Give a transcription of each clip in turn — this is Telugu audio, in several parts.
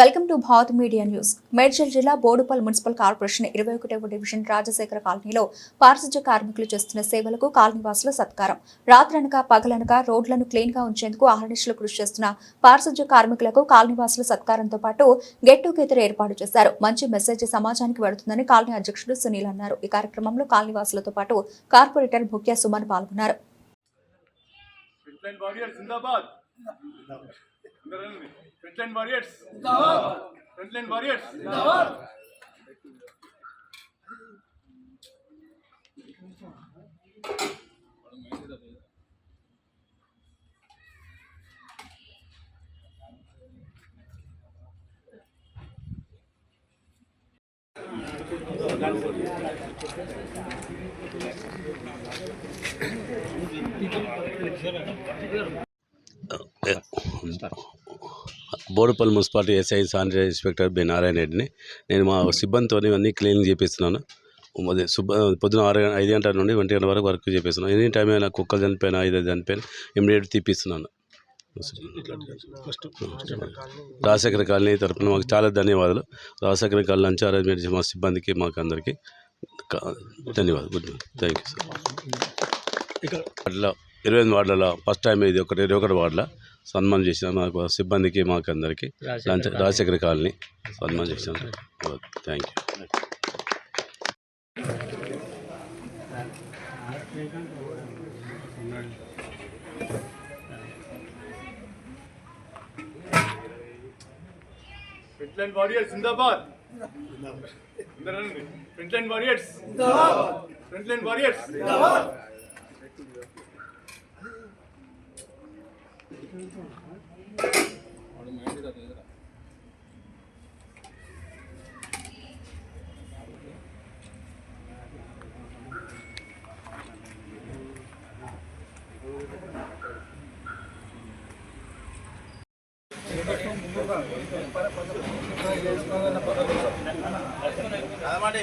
Welcome to Bharat media news. Medchal జిల్లా బోడుపల్ మున్సిపల్ కార్పొరేషన్ ఇరవై ఒకటవ డివిజన్ రాజశేఖర కాలనీలో పారిశుధ్య కార్మికులు చేస్తున్న సేవలకు కాలనీవాసుల సత్కారం. రాత్రనక పగలనక రోడ్లను క్లీన్గా ఉంచేందుకు అహర్నిశలు కృషి చేస్తున్న పారిశుధ్య కార్మికులకు కాలనీవాసుల సత్కారంతో పాటు గెట్ టుగెదర్ ఏర్పాటు చేశారు. మంచి మెసేజ్ సమాజానికి వెళుతుందని కాలనీ అధ్యక్షుడు సునీల్ అన్నారు. ఈ కార్యక్రమంలో కాలనీవాసులతో పాటు కార్పొరేటర్ ముఖ్య సుమన్ పాల్గొన్నారు. Frontline warriors. Zindabad. Frontline warriors. Uh, yeah. Boduppally municipality SI sanitary inspector B Narayana రెడ్డిని. నేను మా సిబ్బందితో అన్ని క్లీనింగ్ చేపిస్తున్నాను. అదే సుబ్బ పొద్దున ఆరు ఐదు గంటల నుండి ఒంటి గంటల వరకు వర్క్ చేపిస్తున్నాను. ఎనీ టైం అయినా కుక్కలు చనిపోయినా ఐదు చనిపోయినా ఇమీడియట్ తీపిస్తున్నాను. రాజశేఖర కాలనీ తరపున మాకు చాలా ధన్యవాదాలు. రాజశేఖర కాలనీ నుంచి అరేంజ్మెంట్ మా సిబ్బందికి మాకు అందరికీ ధన్యవాదాలు. Good thank you sir. వార్డులో ఇరవై ఎనిమిది వార్డులలో ఫస్ట్ టైం ఇది ఒకటి ఇరవై ఒకటి వార్డులో. సన్మానం చేసిన. మాకు సిబ్బందికి మాకు అందరికీ లంచ్ రాజశేఖర కాలనీ సన్మానం చేసిన. Thank you. Front line warriors జిందాబాద్ ಮಾಡಿ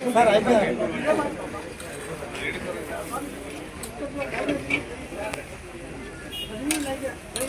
front line warriors front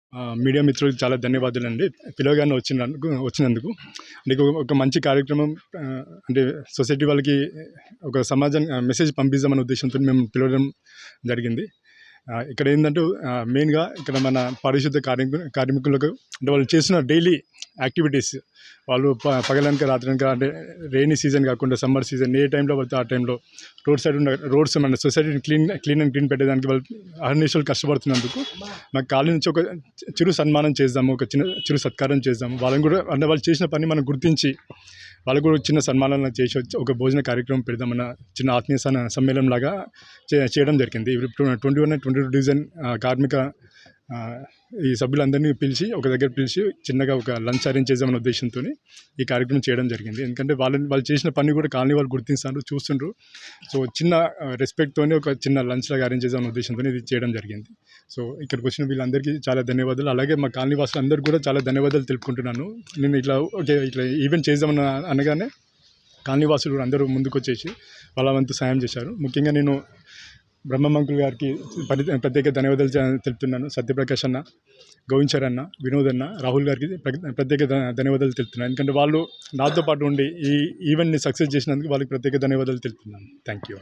media మిత్రులకు చాలా ధన్యవాదాలు అండి పిలవగానే వచ్చినందుకు వచ్చినందుకు. అంటే ఒక- మంచి కార్యక్రమం అంటే సొసైటీ వాళ్ళకి ఒక సమాజం మెసేజ్ పంపిద్దామనే ఉద్దేశంతో మేము పిలవడం జరిగింది. ఇక్కడ ఏంటంటే మెయిన్గా ఇక్కడ మన పారిశుద్ధ కార్మికు కార్మికులకు అంటే వాళ్ళు చేసిన డైలీ యాక్టివిటీస్. వాళ్ళు ప పగలనక రాత్రనక అంటే రెయినీ సీజన్ కాకుండా సమ్మర్ సీజన్ ఏ టైంలో పడితే ఆ టైంలో రోడ్ సైడ్ ఉన్న రోడ్స్ మన సొసైటీని క్లీన్ క్లీన్ అండ్ క్లీన్ పెట్టేదానికి వాళ్ళు అహర్నిశలు కష్టపడుతున్నందుకు నాకు కాలేజ్ నుంచి ఒక చిరు సన్మానం చేద్దాము ఒక చిన్న చిరు సత్కారం చేద్దాము. వాళ్ళని కూడా అంటే వాళ్ళు చేసిన పని మనం గుర్తించి వాళ్ళకు కూడా చిన్న సన్మానాలు చేసి వచ్చి ఒక భోజన కార్యక్రమం పెడదామన్న చిన్న ఆత్మీయ సమ్మేళనం లాగా చే- చేయడం జరిగింది. Twenty one twenty two division కార్మిక ఈ సభ్యులందరినీ పిలిచి ఒక దగ్గర పిలిచి చిన్నగా ఒక లంచ్ అరేంజ్ చేద్దామనే ఉద్దేశంతో ఈ కార్యక్రమం చేయడం జరిగింది. ఎందుకంటే వాళ్ళని వాళ్ళు చేసిన పని కూడా కాలనీ వాళ్ళు గుర్తిస్తారు చూస్తుండ్రు. సో చిన్న రెస్పెక్ట్తోనే ఒక చిన్న లంచ్ లాగా అరేంజ్ చేద్దామన్న ఉద్దేశంతో ఇది చేయడం జరిగింది. సో ఇక్కడికి వచ్చిన వీళ్ళందరికీ చాలా ధన్యవాదాలు. అలాగే మా కాలనీ వాసులందరికీ కూడా చాలా ధన్యవాదాలు తెలుపుకుంటున్నాను. నేను ఇట్లా ఓకే ఇట్లా ఈవెంట్ చేద్దామని అనగానే కాలనీ వాసులు కూడా అందరూ ముందుకు వచ్చేసి వాళ్ళ వంతు సాయం చేశారు. ముఖ్యంగా నేను బ్రహ్మమంకుల్ గారికి పరి ప్రత్యేక ధన్యవాదాలు తెలుపుతున్నాను. సత్యప్రకాష్ అన్న గోవించార్ అన్న వినోద్ అన్న రాహుల్ గారికి ప్ర- ప్రత్యేక ధన్యవాదాలు తెలుపుతున్నాను. ఎందుకంటే వాళ్ళు నాతో పాటు ఉండి ఈ ఈవెంట్ని సక్సెస్ చేసినందుకు వాళ్ళకి ప్రత్యేక ధన్యవాదాలు తెలుపుతున్నాను. Thank you